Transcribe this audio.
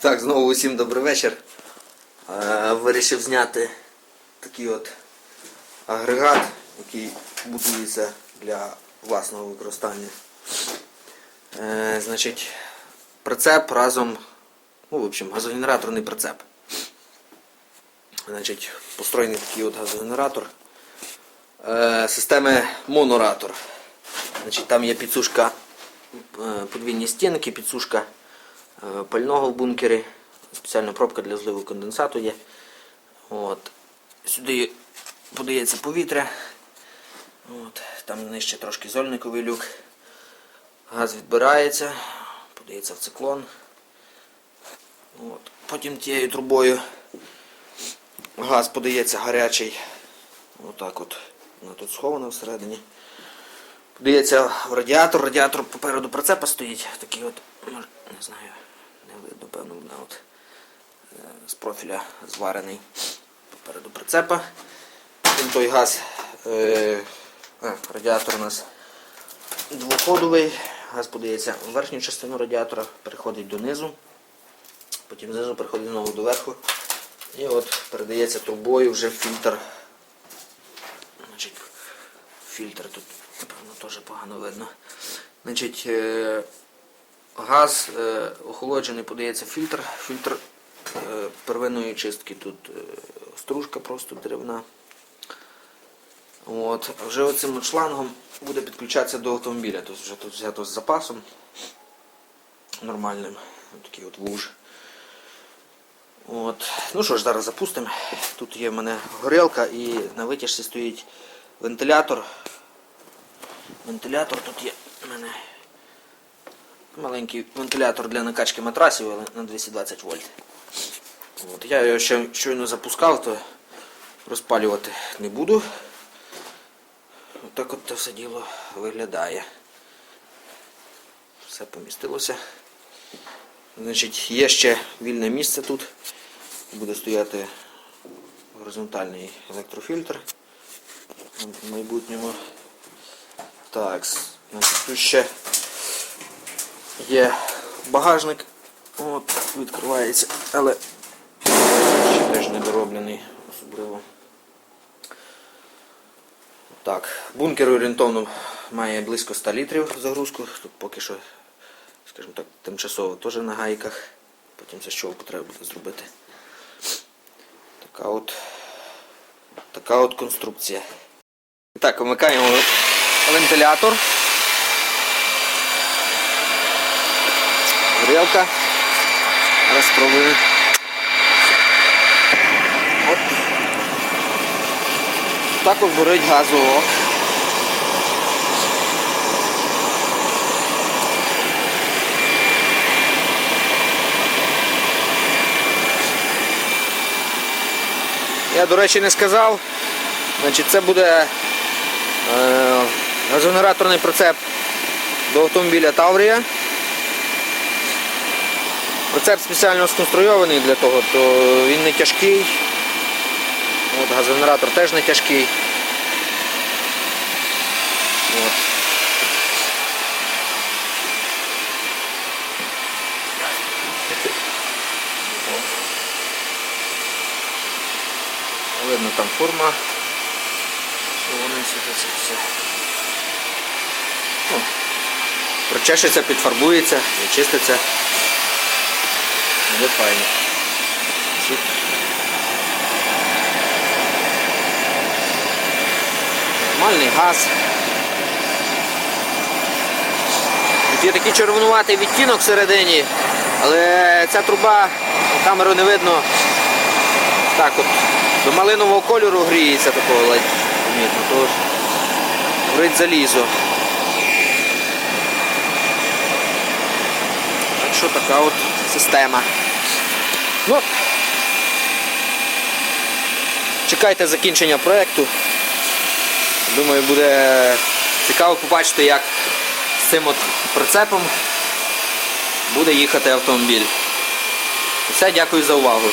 Так, знову усім добрий вечір. Е, Вирішив зняти такий от агрегат, який будується для власного використання. Е, Значить, прицеп разом, ну, в общем, газогенераторний прицеп. Значить, построєний такий от газогенератор. Е, Системи моноратор. Значить, там є підсушка подвійні стінки, підсушка пального в бункері. Спеціальна пробка для зливу конденсату є. От. Сюди подається повітря. От. Там нижче трошки зольниковий люк. Газ відбирається, подається в циклон. От. Потім тією трубою газ подається гарячий. Отак от. Вона тут схована всередині. Подається в радіатор. Радіатор попереду прицепа стоїть. Такий от, не знаю, не видно, певно, вона от е, з профіля зварений попереду прицепа. Потім той газ, е, радіатор у нас двоходовий. Газ подається в верхню частину радіатора, переходить донизу, потім знизу переходить знову до верху. І от передається трубою вже фільтр. Значить, фільтр тут, напевно, теж погано видно. Значить, е, газ е, охолоджений подається фільтр. Фільтр е, первинної чистки тут е, стружка просто деревна. От. Вже оцим шлангом буде підключатися до автомобіля. Тобто вже тут взято з запасом нормальним. Такий от вуж. От. Ну що ж, зараз запустимо. Тут є в мене горілка і на витяжці стоїть вентилятор. Вентилятор тут є маленький вентилятор для накачки матрасів на 220 вольт. От. Я його ще щойно запускав, то розпалювати не буду. Отак от це все діло виглядає. Все помістилося. Значить, є ще вільне місце тут. Буде стояти горизонтальний електрофільтр в майбутньому. Так, значить, тут ще є багажник. От, відкривається, але ще теж недороблений особливо. Так, бункер орієнтовно має близько 100 літрів загрузку. Тут поки що, скажімо так, тимчасово теж на гайках. Потім це щолку треба буде зробити. Така от, така от конструкція. Так, вмикаємо вентилятор. Горілка. Зараз спробуємо. От. Так от горить газово. Я, до речі, не сказав. Значить, це буде е, газогенераторний прицеп до автомобіля Таврія. Прицеп спеціально сконструйований для того, то він не тяжкий. От, газогенератор теж не тяжкий. От. Видно там форма. Вони все. Ну, підфарбується, відчиститься. Буде файно. Нормальний газ. Тут є такий червонуватий відтінок всередині, але ця труба, камеру не видно. Так от, до малинового кольору гріється такого ледь помітно, то горить залізо. Так що така от система. Ну, чекайте закінчення проєкту. Думаю, буде цікаво побачити, як з цим от прицепом буде їхати автомобіль. Все, дякую за увагу.